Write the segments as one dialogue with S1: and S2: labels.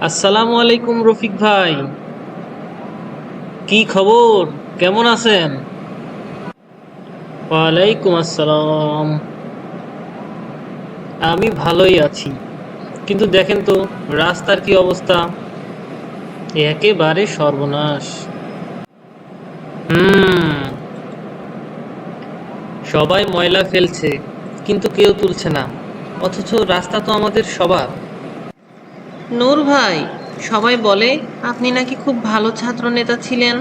S1: আসসালামু আলাইকুম রফিক ভাই। কি খবর? কেমন আছেন? ওয়ালাইকুম আসসালাম। আমি ভালোই আছি। কিন্তু দেখেন তো, রাস্তার কি অবস্থা? একেবারে সর্বনাশ। হুম। সবাই ময়লা ফেলছে, কিন্তু কেউ তুলছে না। অথচ রাস্তা তো আমাদের সবার। নূর ভাই, সবাই বলে আপনি নাকি খুব ভালো ছাত্র নেতা ছিলেন।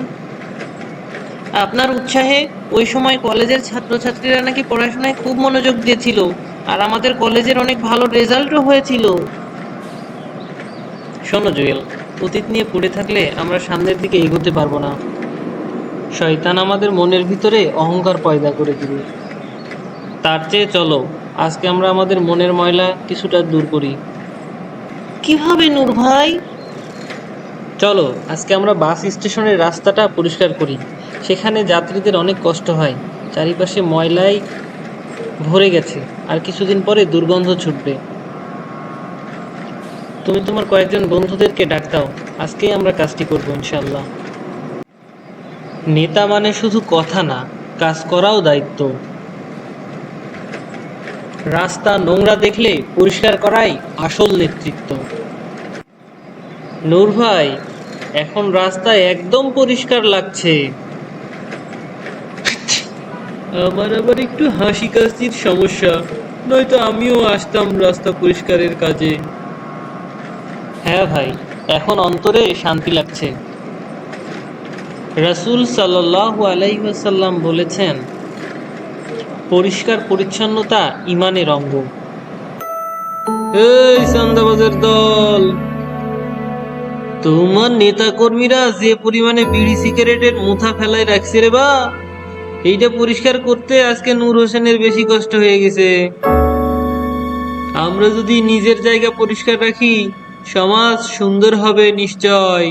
S1: আপনার উৎসাহে ওই সময় কলেজের ছাত্রছাত্রীরা নাকি পড়াশোনায় খুব মনোযোগ দিয়েছিল আর আমাদের কলেজের অনেক ভালো রেজাল্টও হয়েছিল। শোনো জুয়েল, অতীত নিয়ে পড়ে থাকলে আমরা সামনের দিকে এগোতে পারব না। শয়তান আমাদের মনের ভিতরে অহংকার পয়দা করে দিবে। তার চেয়ে চলো, আজকে আমরা আমাদের মনের ময়লা কিছুটা দূর করি। কীভাবে, নূর ভাই? চলো, আজকে আমরা বাস স্টেশনের রাস্তাটা পরিষ্কার করি। সেখানে যাত্রীদের অনেক কষ্ট হয়। চারিপাশে ময়লায় ভরে গেছে। আর কিছুদিন পরে দুর্গন্ধ ছুটবে। তুমি তোমার কয়েকজন বন্ধুদেরকে ডাক দাও। আজকেই আমরা কাজটি করব ইনশাল্লাহ নেতা মানে শুধু কথা না, কাজ করাও দায়িত্ব। রাস্তা নোংরা দেখলে পরিষ্কার করাই আসল নেতৃত্ব। নূর ভাই, এখন রাস্তা একদম পরিষ্কার লাগছে। আমার আবার একটু হাসি কাশির সমস্যা, নয়তো আমিও আসতাম রাস্তা পরিষ্কারের কাজে। হ্যাঁ ভাই, এখন অন্তরে শান্তি লাগছে। রাসূল সাল্লাল্লাহু আলাইহি ওয়াসাল্লাম বলেছেন পরিষ্কার পরিচ্ছন্নতা ইমানের অঙ্গ। এই চান্দাবাজের দল, তোমার নেতা কর্মীরা যে পরিমাণে বিড়ি সিগারেটের মুথা ফেলায় রাখছে রে বা, এইটা পরিষ্কার করতে আজকে নূর হোসেনের বেশি কষ্ট হয়ে গেছে। আমরা যদি নিজের জায়গা পরিষ্কার রাখি, সমাজ সুন্দর হবে নিশ্চয়।